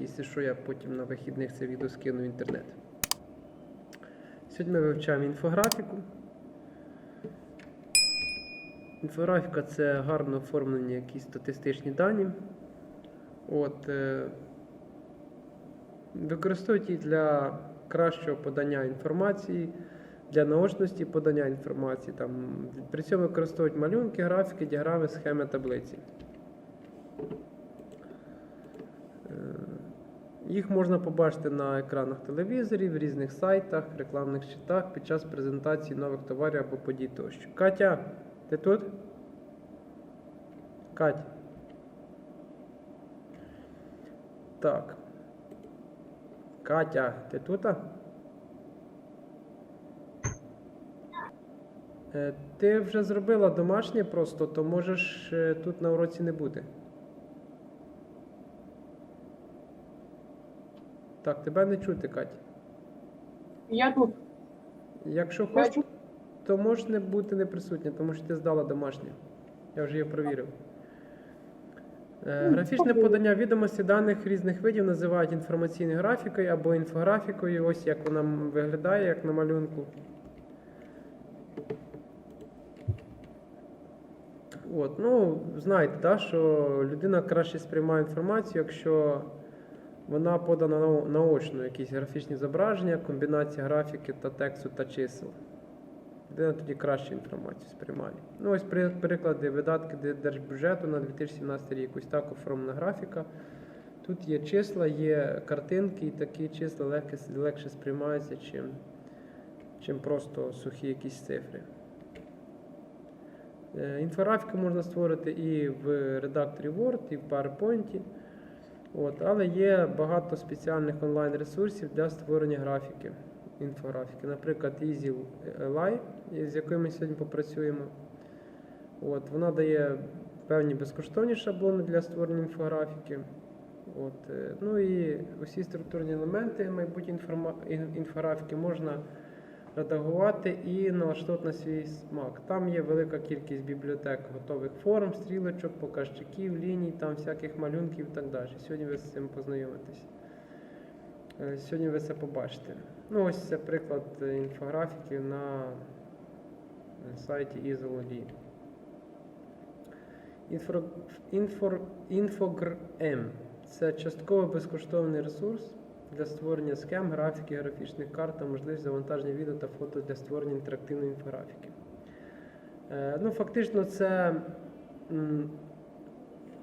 Якщо що, я потім на вихідних це відео скину в інтернет. Сьогодні ми вивчаємо інфографіку. Інфографіка це гарно оформлені якісь статистичні дані. От, е, використовують їх для кращого подання інформації, для наочності подання інформації. Там, при цьому використовують малюнки, графіки, діаграми, схеми, таблиці. Їх можна побачити на екранах телевізорів, різних сайтах, рекламних щитах під час презентації нових товарів або подій тощо. Катя, ти тут? Катя. Так. Катя, ти тут? Е, Ти вже зробила домашнє просто, то можеш е, тут на уроці не бути. Так, тебе не чути, Катя. Я тут. Якщо Я хочеш, чу- то можеш не бути не присутня, тому що ти здала домашнє. Я вже її провірив. Е, Графічне подання відомості даних різних видів називають інформаційною графікою або інфографікою. Ось як вона виглядає, як на малюнку. От, ну, знаєте, да, що людина краще сприймає інформацію, якщо вона подана наочно, якісь графічні зображення, комбінація графіки та тексту та чисел. Людина тоді краще інформацію сприймає. Ну, ось приклади видатки де- держбюджету на 2017 рік. Ось так оформлена графіка. Тут є числа, є картинки, і такі числа легке, легше сприймаються, чим, чим просто сухі якісь цифри. Е, Інфографіку можна створити і в редакторі Word, і в PowerPoint. От, але є багато спеціальних онлайн-ресурсів для створення графіки, інфографіки. Наприклад, EasyLi, з якою ми сьогодні попрацюємо. От, вона дає певні безкоштовні шаблони для створення інфографіки. От, е, ну і усі структурні елементи майбутньої інфографіки можна редагувати і налаштовувати на свій смак. Там є велика кількість бібліотек готових форм, стрілочок, показчиків, ліній, там всяких малюнків і так далі. Сьогодні ви з цим познайомитесь. Е, Сьогодні ви це побачите. Ну, ось це приклад інфографіки на сайті Ізолоді. Інфор... Інфор... Інфогр-М це частково безкоштовний ресурс для створення схем, графіки, графічних карт та можливість завантаження відео та фото для створення інтерактивної інфографіки. Е, ну, фактично, це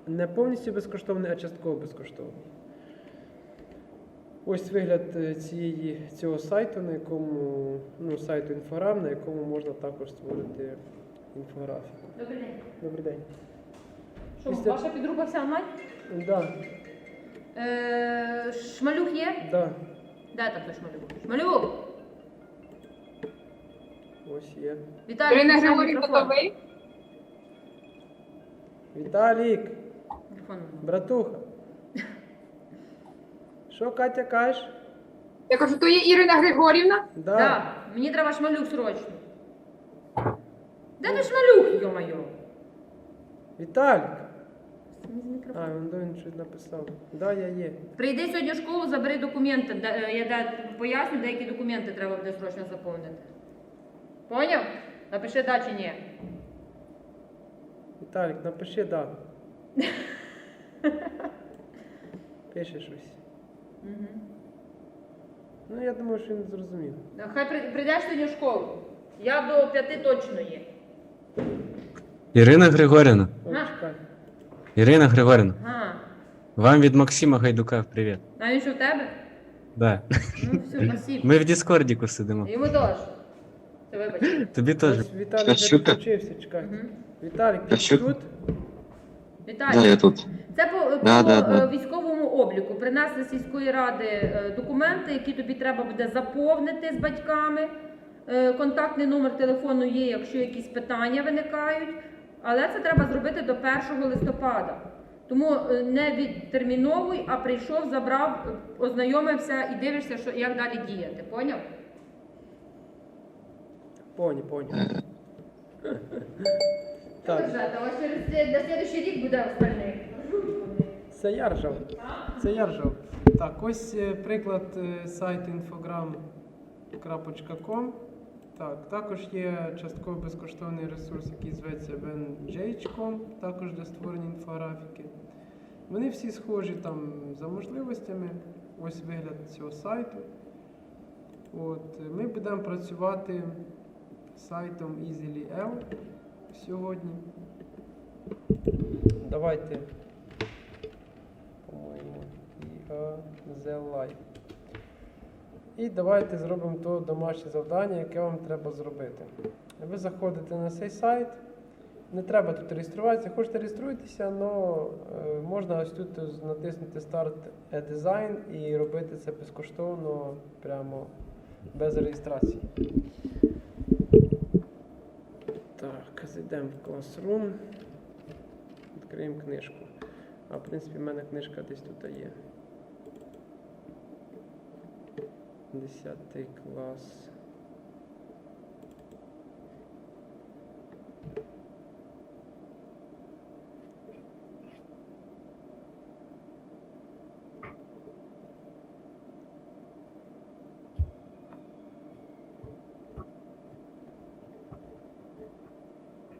не повністю безкоштовний, а частково безкоштовний. Ось вигляд е, цієї, цього сайту, на якому ну, сайту інфограм, на якому можна також створити інфографіку. Добрий день. Добрий день. Що, Після- ваша підруба вся онлайн? Да, Е, шмалюк є? да, Де там той шмалюк? Шмалюк! ось є. Віталій, Ірина включай мікрофон. то? Віталік, Мікрофон. братуха. Що Катя кажеш? Я кажу, то є Ірина Григорівна? Да. Да, мені треба шмалюк срочно. Де ти шмалюк, йо-моє? Віталік. А, мікрофон. він до він щось написав. Да, я є. Прийди сьогодні в школу, забери документи. Де- е, Я де- поясню, деякі документи треба буде срочно заповнити. Поняв? Напиши да чи ні. Віталік, напиши да. Пише щось. Угу. Ну, я думаю, що він зрозумів. Хай при- прийдеш сьогодні в школу. Я до п'яти точно є. Ірина Григорівна. Ірина Григорівна, Ага. вам від Максима Гайдука привіт. А він що в тебе? Да. Ну все, спасибо. Ми в Діскордіку сидимо. Йому теж. Це вибач. Тобі теж. Ось Віталік Що ти? підключився, чекай. Мгм. Віталік, ти А що? тут? Віталій. Да, я тут. Це по, по Да, да, да. е, військовому обліку. Принесли з сільської ради е, документи, які тобі треба буде заповнити з батьками. Е, Контактний номер телефону є, якщо якісь питання виникають. Але це треба зробити до 1 листопада. Тому е, не відтерміновуй, а прийшов, забрав, е, ознайомився і дивишся, що, як далі діяти. Поняв? Поні, поні. Е, Так, Ребята, ось через це- на наступний рік буде остальних. це я ржав. Це я ржав. Так, ось е, приклад е, сайту infogram.com. Так, також є частково безкоштовний ресурс, який зветься venjh.com, також для створення інфографіки. Вони всі схожі там за можливостями. Ось вигляд цього сайту. От, е, ми будемо працювати сайтом EasylyL сьогодні. Давайте, по-моєму, EasyLive. І давайте зробимо то домашнє завдання, яке вам треба зробити. Ви заходите на цей сайт. Не треба тут реєструватися. Хочете реєструйтеся, але можна ось тут натиснути Start a Design і робити це безкоштовно, прямо без реєстрації. Так, зайдемо в Classroom. Відкриємо книжку. А в принципі, в мене книжка десь тут є. 10 клас.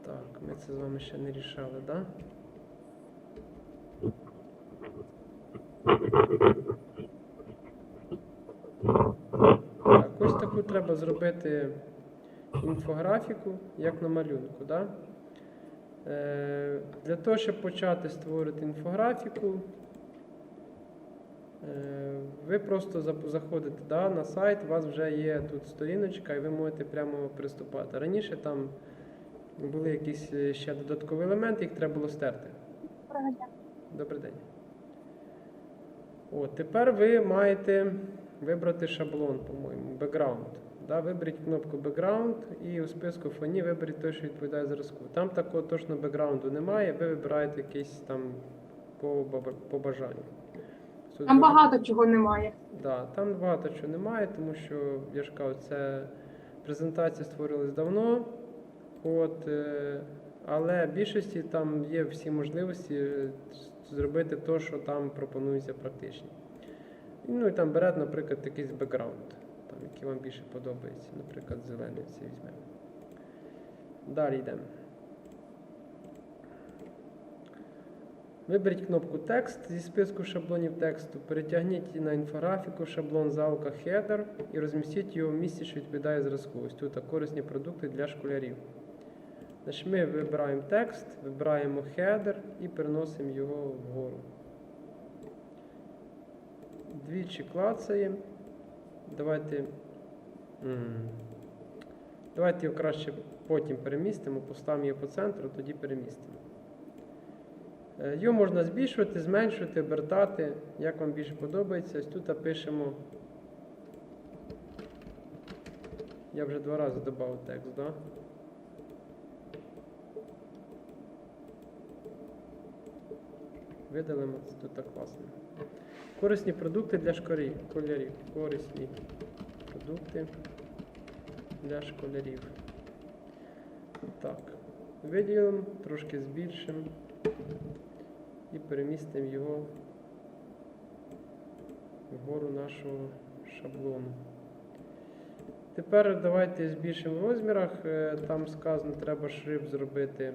Так, ми це з вами ще не рішали, так? Да? Так, таку треба зробити інфографіку, як на малюнку. Да? Е, для того, щоб почати створити інфографіку, е, ви просто заходите да, на сайт, у вас вже є тут сторіночка, і ви можете прямо приступати. Раніше там були якісь е, ще додаткові елементи, їх треба було стерти. Добрий день. От, тепер ви маєте вибрати шаблон, по-моєму, background. Да, виберіть кнопку background і у списку фоні виберіть той, що відповідає зразку. Там такого точно бекграунду немає, ви вибираєте якийсь там по, по бажанню. Тут Там багато чого немає. Да, там багато чого немає, тому що я ж кажу, це презентація створилась давно. От, е, але в більшості там є всі можливості е, зробити те, що там пропонується практично. Ну і там берете, наприклад, якийсь бекграунд, який вам більше подобається. Наприклад, зелений цей візьмемо. Далі йдемо. Виберіть кнопку Текст зі списку шаблонів тексту, перетягніть на інфографіку шаблон залка Header і розмістіть його в місці, що відповідає зразку. Ось тут корисні продукти для школярів. Значить, ми вибираємо текст, вибираємо header і переносимо його вгору. Двічі клацаємо. Давайте. Давайте його краще потім перемістимо, поставимо його по центру, тоді перемістимо. Е, Його можна збільшувати, зменшувати, обертати, як вам більше подобається. Ось тут пишемо. Я вже два рази додав текст, да? Видалимо, це тут так класно. Корисні продукти для школярів. Корисні продукти для школярів. Так. Виділимо, трошки збільшимо і перемістимо його вгору нашого шаблону. Тепер давайте збільшимо в розмірах. Е, Там сказано, треба шрифт зробити. е,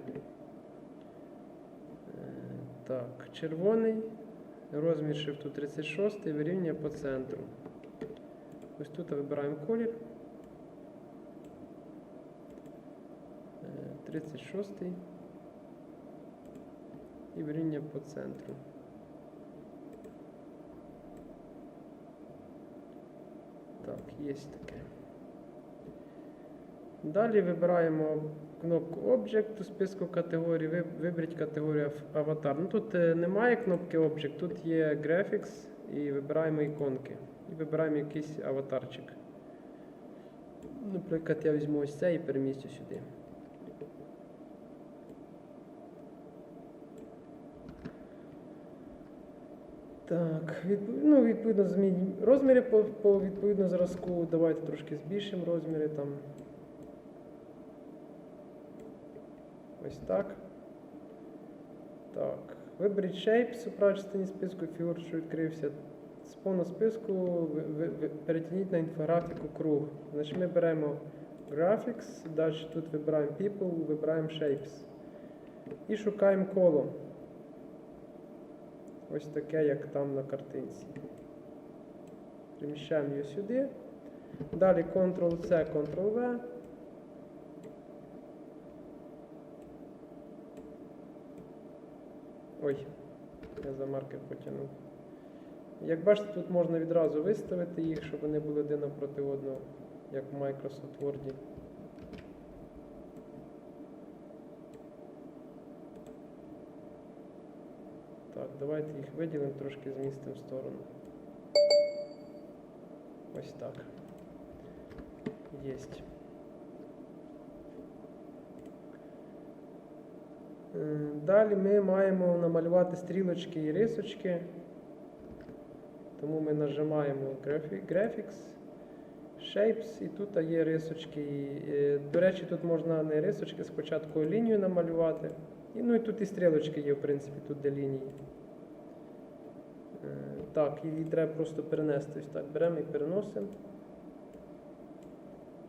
Так, червоний. Розмір шрифту 36 вирівнює по центру. Ось тут вибираємо колір. Е, 36 і вирівнює по центру. Так, є таке. Далі вибираємо кнопку Object у списку категорій. Ви- Виберіть категорію аватар. Ну, тут е, немає кнопки Object, тут є Graphics і вибираємо іконки. І вибираємо якийсь аватарчик. Наприклад, я візьму ось цей і перемістю сюди. Так, від, ну, відповідно, змінюємо розміри по, по відповідно зразку. Давайте трошки збільшимо розміри там. Ось так. Так. Виберіть Shapes у правій списку фігур, що відкрився. з повного списку ви- перетягніть на інфографіку круг. Значить, ми беремо Graphics, далі тут вибираємо People, вибираємо Shapes. І шукаємо коло. Ось таке, як там на картинці. Переміщаємо його сюди. Далі Ctrl-C, Ctrl-V. Ой, я за маркер потягнув. Як бачите, тут можна відразу виставити їх, щоб вони були один напроти одного, як в Microsoft Word. Так, давайте їх виділимо, трошки змістимо в сторону. Ось так. Єсть. Далі ми маємо намалювати стрілочки і рисочки. Тому ми нажимаємо Graphics, Shapes, і тут є рисочки. Е, До речі, тут можна не рисочки, спочатку лінію намалювати. І, ну і тут і стрілочки є, в принципі, тут де лінії. Е, Так, її треба просто перенести. Беремо і переносимо.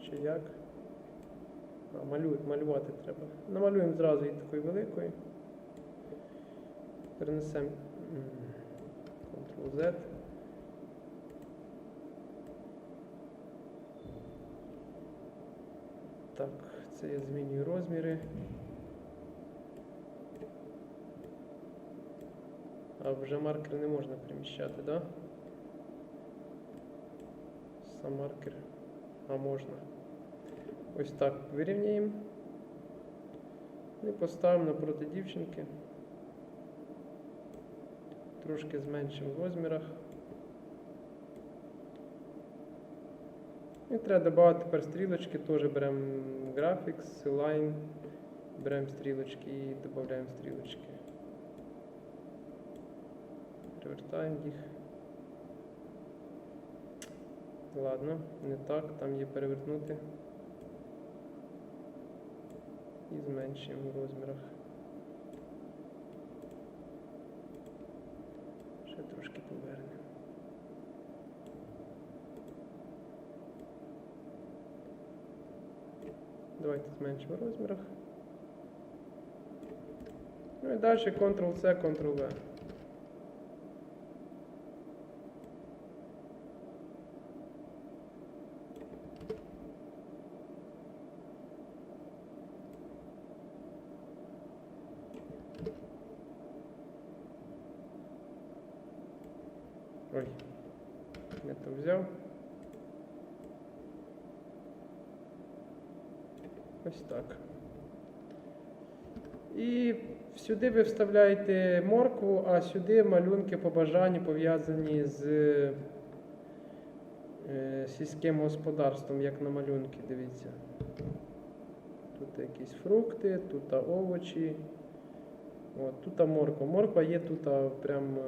Чи як? Малюй, малювати треба. Намалюємо зразу її такою великою. Перенесемо Ctrl-Z. Так, це я змінюю розміри. А вже маркер не можна переміщати, так? Да? Сам маркер. А можна. Ось так вирівняємо. І поставимо напроти дівчинки. Трошки зменшимо в розмірах. І треба додати тепер стрілочки, теж беремо Graphics, Line, беремо стрілочки і додаємо стрілочки. Перевертаємо їх. Ладно, не так, там є перевернути. І зменшуємо в розмірах. Ще трошки повернемо. Давайте зменшимо в розмірах. Ну і далі Ctrl-C, Ctrl-V. Ой, не то взяв. Ось так. І сюди ви вставляєте моркву, а сюди малюнки по бажанню пов'язані з е, сільським господарством, як на малюнки, дивіться. Тут якісь фрукти, тут овочі. От, тут морква. Морква є тут а, прям е,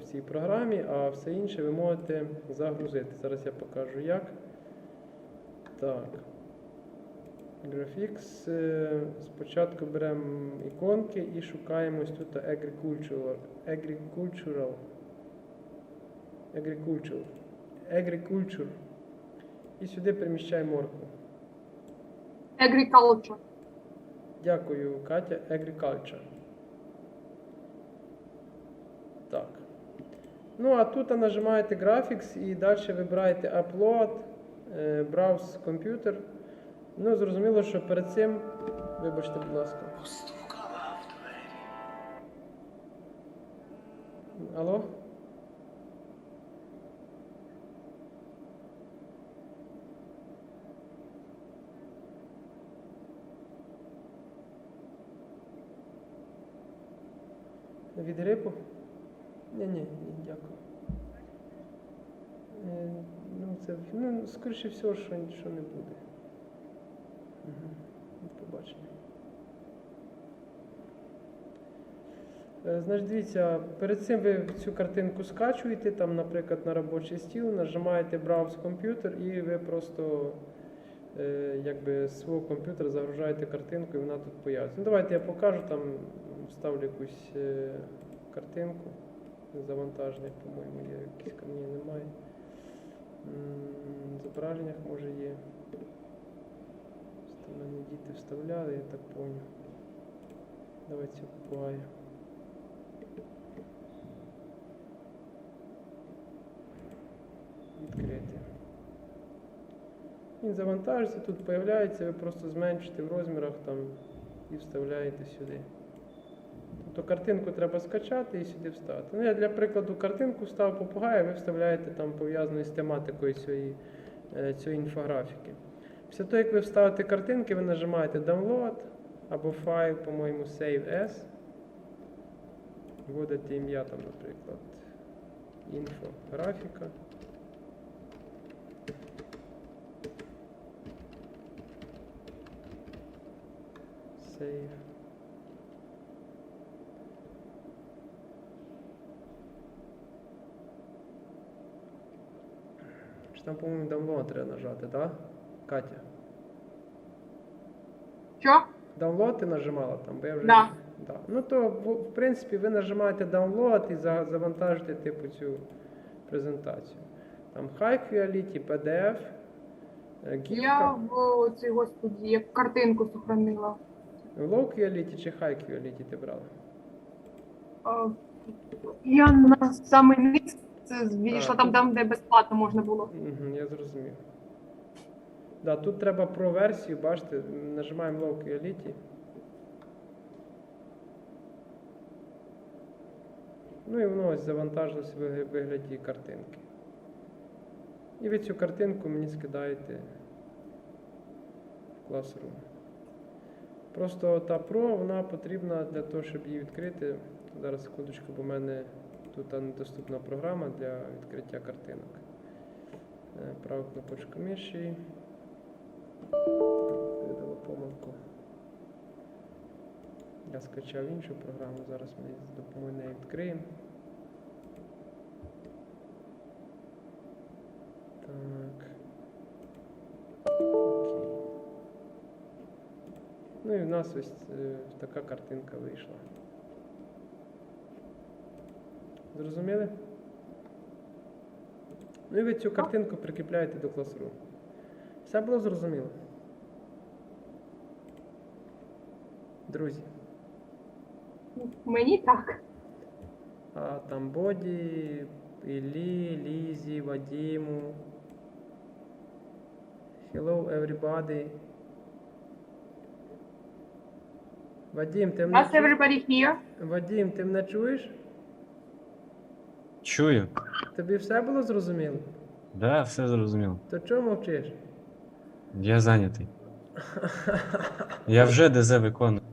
в цій програмі, а все інше ви можете загрузити. Зараз я покажу як. Так. Graphics. е, Спочатку беремо іконки і шукаємо ось тут agricultural. Agricultural. Agricultural. Agriculture. І сюди переміщаємо моркву. Agriculture. Дякую, Катя. Agriculture. Так. Ну, а тут нажимаєте Graphics і далі вибираєте Upload, е, Browse Computer. Ну, зрозуміло, що перед цим, вибачте, будь ласка. Постукала в двері. Алло? Від грипу? Ні, ні, ні, дякую. Е, ну, це, ну, скоріше всього, що, що не буде. Угу. Побачення. Е, Значить, дивіться, перед цим ви цю картинку скачуєте, там, наприклад, на робочий стіл, нажимаєте Browse комп'ютер і ви просто е, якби свого комп'ютера загружаєте картинку і вона тут появиться. Ну, давайте я покажу, там вставлю якусь е, картинку. завантажених, по-моєму, є якісь камні немає. В зображеннях може є. Мене діти вставляли, я так поняв. Давай цю. Відкрити. Він завантажиться, тут появляється, ви просто зменшите в розмірах там і вставляєте сюди. Тобто картинку треба скачати і сюди вставити. Ну, я для прикладу картинку вставив попугая, ви вставляєте там пов'язану з тематикою цієї, е, цієї інфографіки. Після того, як ви вставите картинки, ви нажимаєте Download або файл, по-моєму, Save As. Вводите ім'я там, наприклад, інфографіка. Save. Чи там, по-моєму, download треба нажати, так? Катя? Що? Download ти нажимала там, бо я вже. Да. Да. Ну то в, принципі ви нажимаєте download і завантажите типу цю презентацію. Там High Quality, PDF, е. Я в цій господі як картинку сохранила. Low Quality чи High Quality ти брала? А, Я на самий низ це там, там, де безплатно можна було. Угу, я зрозумів. Да, тут треба про версію, бачите, нажимаємо Low Quality. Ну і воно ось завантажилось в вигляді картинки. І ви цю картинку мені скидаєте в Classroom. Просто та Pro, вона потрібна для того, щоб її відкрити. Зараз секундочку, бо в мене тут недоступна програма для відкриття картинок. Е, Праву кнопочку миші. Видала помилку. Я скачав іншу програму, зараз ми з допомогою неї відкриємо. Так. Окей. Ну і в нас ось е, така картинка вийшла. Зрозуміли? Ну і ви цю картинку прикріпляєте до Classroom. Все було зрозуміло? Друзі, Мені так. а там Боді, Іллі, Лізі, Вадіму. Hello everybody. Вадім, ти мене Us чуєш? everybody here. Вадім, ти мене чуєш? Чую. Тобі все було зрозуміло? Да, все зрозуміло. То чого мовчиш? Я зайнятий. Я вже ДЗ виконую.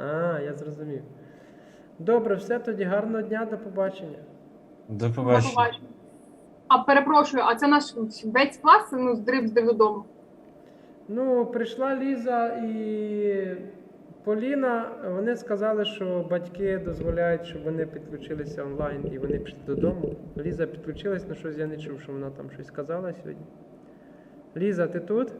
А, я зрозумів. Добре, все тоді гарного дня, до побачення. До До побачення. побачення. А перепрошую, а це наш весь клас ну, здрив здрив додому. Ну, прийшла Ліза і Поліна. Вони сказали, що батьки дозволяють, щоб вони підключилися онлайн і вони пішли додому. Ліза підключилась, але щось я не чув, що вона там щось сказала сьогодні. Ліза, ти тут?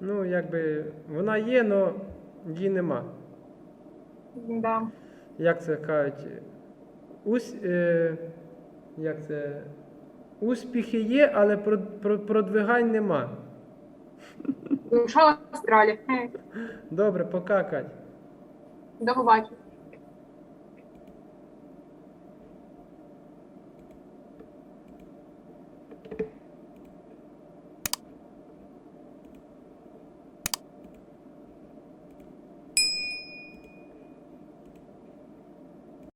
Ну, якби вона є, але її нема. Да. Як це кажуть? Ус, е, як це? Успіхи є, але про, про, продвигань нема. Душа в астралі. Добре, пока, Кать. До побачення.